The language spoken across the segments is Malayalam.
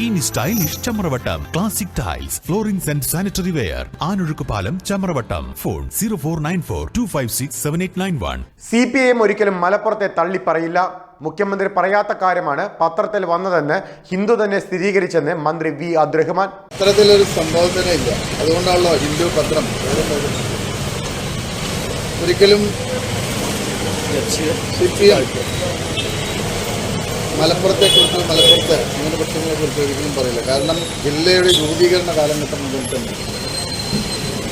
ഇനി stylish Chamravattam classic tiles flooring and sanitary ware ആനൊഴുക്ക് പാലം Chamravattam. Phone zero four nine four two five six seven eight nine one C P I M ഒരിക്കലും മലപ്പുറത്തെ തള്ളി പറയില്ല മുഖ്യമന്ത്രി പറയാത്ത കാര്യമാണ് പത്രത്തിൽ വന്നതെന്ന് ഹിന്ദു തന്നെ സ്ഥിരീകരിച്ചെന്ന് മന്ത്രി വി അബ്ദുറഹ്മാൻ. അത്തരത്തിലൊരു സംഭവം തന്നെ ഇല്ല അതുകൊണ്ടാണല്ലോ ഹിന്ദു പത്രം ഒരിക്കലും സി പി എം മലപ്പുറത്തെക്കുറിച്ച് മലപ്പുറത്ത് ന്യൂനപക്ഷങ്ങളെ കുറിച്ച് ഒരിക്കലും പറയില്ല. കാരണം ജില്ലയുടെ രൂപീകരണ കാലഘട്ടം മുതൽ തന്നെ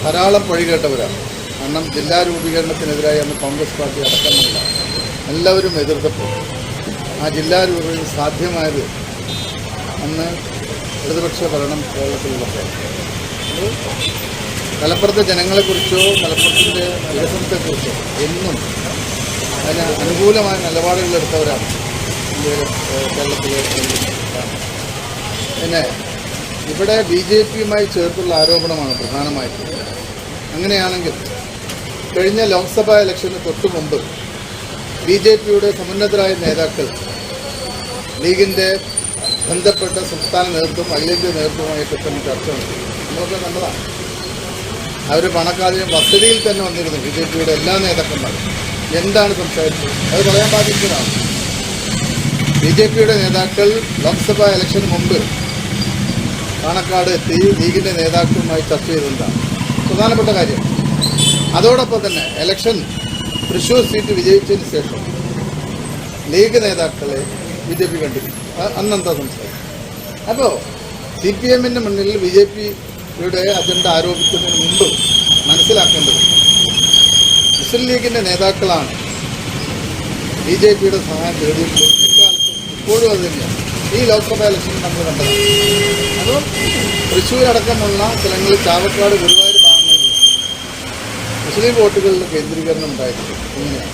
ധാരാളം പഴികേട്ടവരാണ് കാരണം ജില്ലാ രൂപീകരണത്തിനെതിരായി അന്ന് കോൺഗ്രസ് പാർട്ടി അടക്കമുള്ള എല്ലാവരും എതിർത്തപ്പോൾ ആ ജില്ലാ രൂപീകരണം സാധ്യമായത് അന്ന് ഇടതുപക്ഷ ഭരണം കേരളത്തിലുള്ളപ്പോൾ മലപ്പുറത്തെ ജനങ്ങളെക്കുറിച്ചോ മലപ്പുറത്തിന്റെ വികസനത്തെക്കുറിച്ചോ എന്നും അതിന് അനുകൂലമായ നിലപാടുകൾ എടുത്തവരാണ്. പിന്നെ ഇവിടെ ബി ജെ പിയുമായി ചേർത്തുള്ള ആരോപണമാണ് പ്രധാനമായിട്ടും. അങ്ങനെയാണെങ്കിൽ കഴിഞ്ഞ ലോക്സഭാ ഇലക്ഷന് തൊട്ടു മുമ്പ് ബി ജെ പിയുടെ സമുന്നതരായ നേതാക്കൾ ലീഗിന്റെ ബന്ധപ്പെട്ട സംസ്ഥാന നേതൃത്വം അഖിലേന്ത്യ നേതൃത്വമായിട്ട് തന്നെ ചർച്ച നമ്മളൊക്കെ നല്ലതാണ് അവർ പണക്കാതെയും വസതിയിൽ തന്നെ വന്നിരുന്നു ബി ജെ പിയുടെ എല്ലാ നേതാക്കന്മാരും. എന്താണ് സംസാരിച്ചത്? അത് പറയാൻ ബാധിച്ചതാണ് ബി ജെ പിയുടെ നേതാക്കൾ ലോക്സഭാ ഇലക്ഷൻ മുമ്പ് പാണക്കാട് എത്തി ലീഗിന്റെ നേതാക്കളുമായി ചർച്ച ചെയ്തതാണ് പ്രധാനപ്പെട്ട കാര്യം അതോടൊപ്പം തന്നെ ഇലക്ഷൻ തൃശ്ശൂർ സീറ്റ് വിജയിച്ചതിന് ശേഷം ലീഗ് നേതാക്കളെ ബി ജെ പി കണ്ടിരുന്നു അന്നെന്താ സംസാരം അപ്പോൾ സി പി എമ്മിന്റെ മുന്നിൽ ബി ജെ പിയുടെ അജണ്ട ആരോപിക്കുന്നതിന് മുമ്പ് മനസ്സിലാക്കേണ്ടത് മുസ്ലിം ലീഗിന്റെ നേതാക്കളാണ് ബി ജെ പിയുടെ സഹായം തേടിയിട്ടുള്ളത്. ഇപ്പോഴും അത് തന്നെയാണ് ഈ ലോക്സഭാ ഇലക്ഷൻ നമ്മൾ കണ്ടത് അതും തൃശ്ശൂരടക്കമുള്ള സ്ഥലങ്ങളിൽ ചാവക്കാട് ഗുരുവായൂർ ഭാഗങ്ങളിൽ മുസ്ലിം വോട്ടുകളിൽ കേന്ദ്രീകരണം ഉണ്ടായിട്ടുണ്ട്. ഇങ്ങനെയാണ്.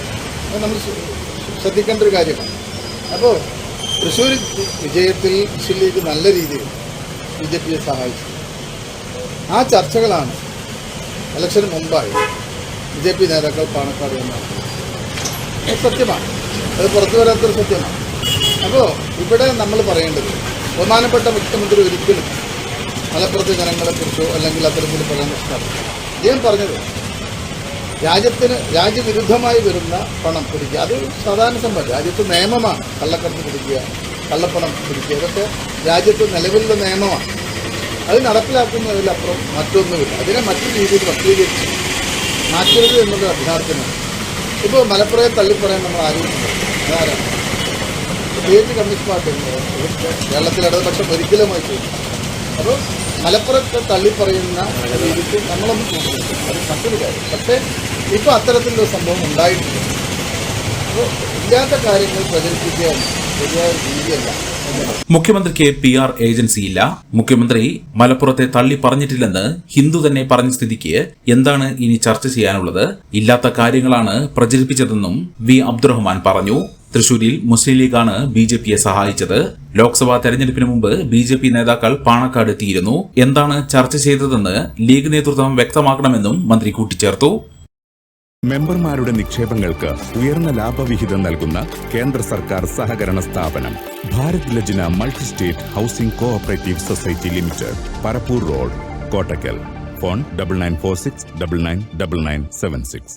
അത് നമ്മൾ ശ്ര- ശ്രദ്ധിക്കേണ്ട ഒരു കാര്യമാണ്. അപ്പോൾ തൃശ്ശൂർ വിജയത്തിൽ മുസ്ലിം ലീഗ് നല്ല രീതിയിൽ ബി ജെ പിയെ സഹായിച്ചു. ആ ചർച്ചകളാണ് ഇലക്ഷന് മുമ്പായി ബി ജെ പി നേതാക്കൾ പാണക്കാട് വന്നത് സത്യമാണ്. അത് പുറത്തു വരാത്തൊരു സത്യമാണ്. അപ്പോൾ ഇവിടെ നമ്മൾ പറയേണ്ടത് ബഹുമാനപ്പെട്ട മുഖ്യമന്ത്രി ഒരിക്കലും മലപ്പുറത്തെ ജനങ്ങളെക്കുറിച്ചോ അല്ലെങ്കിൽ അത്തരത്തിൽ പറയാൻ ഇഷ്ടമല്ല അദ്ദേഹം പറഞ്ഞത് രാജ്യത്തിന് രാജ്യവിരുദ്ധമായി വരുന്ന പണം പിടിക്കുക. അത് സാധാരണ സംഭവം രാജ്യത്ത് നിയമമാണ്. കള്ളക്കടത്ത് പിടിക്കുക കള്ളപ്പണം പിടിക്കുക. ഇതൊക്കെ രാജ്യത്ത് നിലവിലുള്ള നിയമമാണ്. അത് നടപ്പിലാക്കുന്നതിലപ്പുറം മറ്റൊന്നുമില്ല. അതിനെ മറ്റു രീതിയിൽ വക്രീകരിച്ച് മാറ്റരുത് എന്നുള്ള അഭ്യർത്ഥനയാണ് ഇപ്പോൾ മലപ്പുറയെ തള്ളിപ്പറയാൻ നമ്മൾ ആരും അതാരാണ്? പ്രത്യേകിച്ച് കമ്മ്യൂണിസ്റ്റ് പാർട്ടി കേരളത്തിൽ ഇടതുപക്ഷം ഒരിക്കലുമായി ചെയ്തു അപ്പോൾ മലപ്പുറത്തെ തള്ളിപ്പറയുന്ന രീതിക്ക് നമ്മളൊന്നും പോകുന്നില്ല. അത് മറ്റൊരു കാര്യം. പക്ഷേ ഇപ്പോൾ അത്തരത്തിലൊരു സംഭവം ഉണ്ടായിട്ടുണ്ട്. അപ്പോൾ ഇല്ലാത്ത കാര്യങ്ങൾ പ്രചരിപ്പിക്കുക ശരിയായ രീതിയല്ല. മുഖ്യമന്ത്രിക്ക് പി ആർ ഏജൻസിയില്ല മുഖ്യമന്ത്രി മലപ്പുറത്തെ തള്ളി പറഞ്ഞിട്ടില്ലെന്ന് ഹിന്ദു തന്നെ പറഞ്ഞ സ്ഥിതിക്ക് എന്താണ് ഇനി ചർച്ച ചെയ്യാനുള്ളത്? ഇല്ലാത്ത കാര്യങ്ങളാണ് പ്രചരിപ്പിച്ചതെന്നും വി അബ്ദുറഹ്മാൻ പറഞ്ഞു. തൃശൂരിൽ മുസ്ലിം ലീഗാണ് ബി ജെ പിയെ സഹായിച്ചത്. ലോക്സഭാ തെരഞ്ഞെടുപ്പിന് മുമ്പ് ബി ജെ പി നേതാക്കൾ പാണക്കാട് എത്തിയിരുന്നു. എന്താണ് ചർച്ച ചെയ്തതെന്ന് ലീഗ് നേതൃത്വം വ്യക്തമാക്കണമെന്നും മന്ത്രി കൂട്ടിച്ചേർത്തു. മെമ്പർമാരുടെ നിക്ഷേപങ്ങൾക്ക് ഉയർന്ന ലാഭവിഹിതം നൽകുന്ന കേന്ദ്ര സർക്കാർ സഹകരണ സ്ഥാപനം Bharat Lajna multi state housing cooperative society limited Parappur road Kottakkal. Phone double nine four six double nine double nine seven six.